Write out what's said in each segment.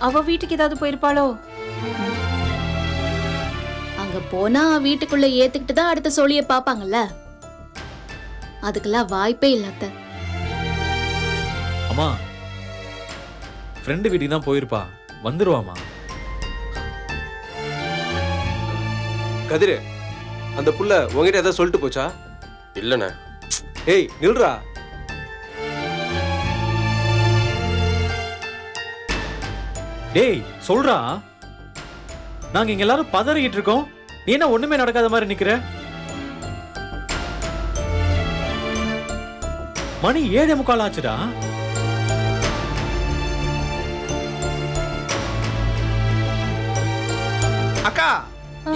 அவ வீட்டுக்கு ஏதாவது போயிருப்பாளோ? அங்க போனா வீட்டுக்குள்ள ஏத்துக்கிட்டு தான் அடுத்த சோழிய பாப்பாங்கல்ல? அதுக்கெல்லாம் வாய்ப்பே இல்ல அத்தை. அம்மா ஃப்ரெண்டு வீட்டுக்கு தான் போயிருப்பா. வந்துருவாமா கதிரு அந்த புள்ள உங்ககிட்ட ஏதாவது சொல்லிட்டு போச்சா? இல்லண்ணே. ஏய் நில்றா. டேய் சொல்றா. நாங்க இங்க எல்லாரும் பதறிக்கிட்டு இருக்கோம். நீ என்ன ஒண்ணுமே நடக்காத மாதிரி நிக்கிற? மணி ஏழே முக்கால் ஆச்சுடா. அக்கா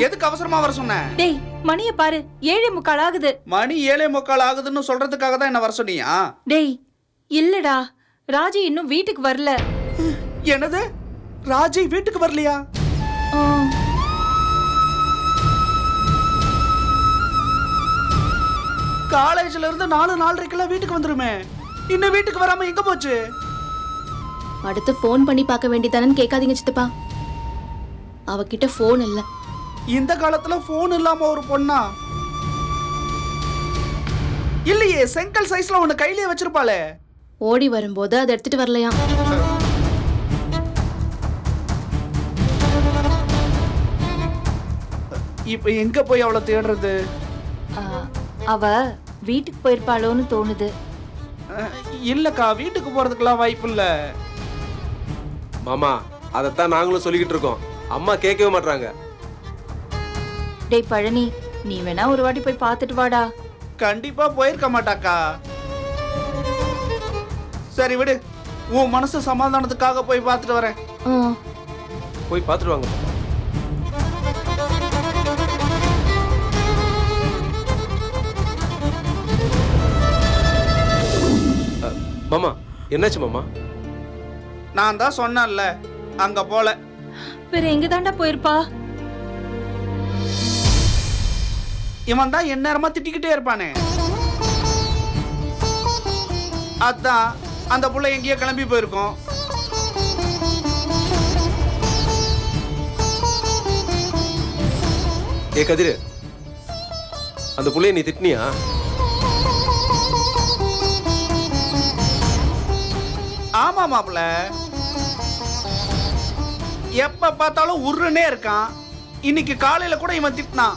எதுக்கு அவசரமா வர சொன்ன? டேய் மணிய பாரு ஏழே முக்கால் ஆகுது. மணி ஏழே முக்கால் ஆகுதுன்னு சொல்றதுக்காக தான் என்ன வர சொன்னியா? டேய் இல்லடா. ராஜி இன்னும் வீட்டுக்கு வரல. என்னது? ராஜி வீட்டுக்கு வரலையா? காலேஜ்ல இருந்து நாலு நாலரைக்கெல்லாம் வீட்டுக்கு வந்துருமே. இன்னும் வீட்டுக்கு வராம எங்க போச்சு? அடுத்து ஃபோன் பண்ணி பார்க்க வேண்டியதானன்னு கேட்காதீங்க சித்தப்பா. அவகிட்ட ஃபோன் இல்ல. இந்த காலத்துல போன் இல்லாம ஒரு பொண்ணா? இல்லையே செங்கல் சைஸ்ல ஒண்ணு கையிலேயே வச்சிருப்பாளே. ஓடி வரும்போது அதை எடுத்துட்டு வரலையாம் இப்ப எங்க போய் அவளை தேடுறது? அவ வீட்டுக்கு போயிருப்பாளோன்னு தோணுது. இல்லக்கா வீட்டுக்கு போறதுக்கெல்லாம் வாய்ப்பு இல்ல. மாமா அதைத்தான் நாங்களும் சொல்லிக்கிட்டு இருக்கோம். அம்மா கேட்கவே மாட்றாங்க. டேய் பழனி நீ வேணா ஒரு வாட்டி போய் பார்த்துட்டு வாடா. கண்டிப்பா போயிருக்க மாட்டாக்கா. சரி விடு. உன் மனசு சமாதானத்துக்காக போய் பார்த்துட்டு வரேன். போய் பார்த்துட்டு வாங்க. மாமா என்னாச்சு மாமா? நான் தான் சொன்னேன்ல அங்க போல. வேற எங்க தாண்டா போயிருப்பா? இவன் தான் எந்நேரமா திட்டிக்கிட்டே இருப்பானே. அதான் அந்த புள்ள எங்கேயோ கிளம்பி போயிருக்கோம். ஏ கதிரு அந்த புள்ளைய நீ திட்டினியா? ஆமா மாப்பிள்ள. எப்ப பார்த்தாலும் உருன்னே இருக்கான். இன்னைக்கு காலையில கூட இவன் திட்டினான்.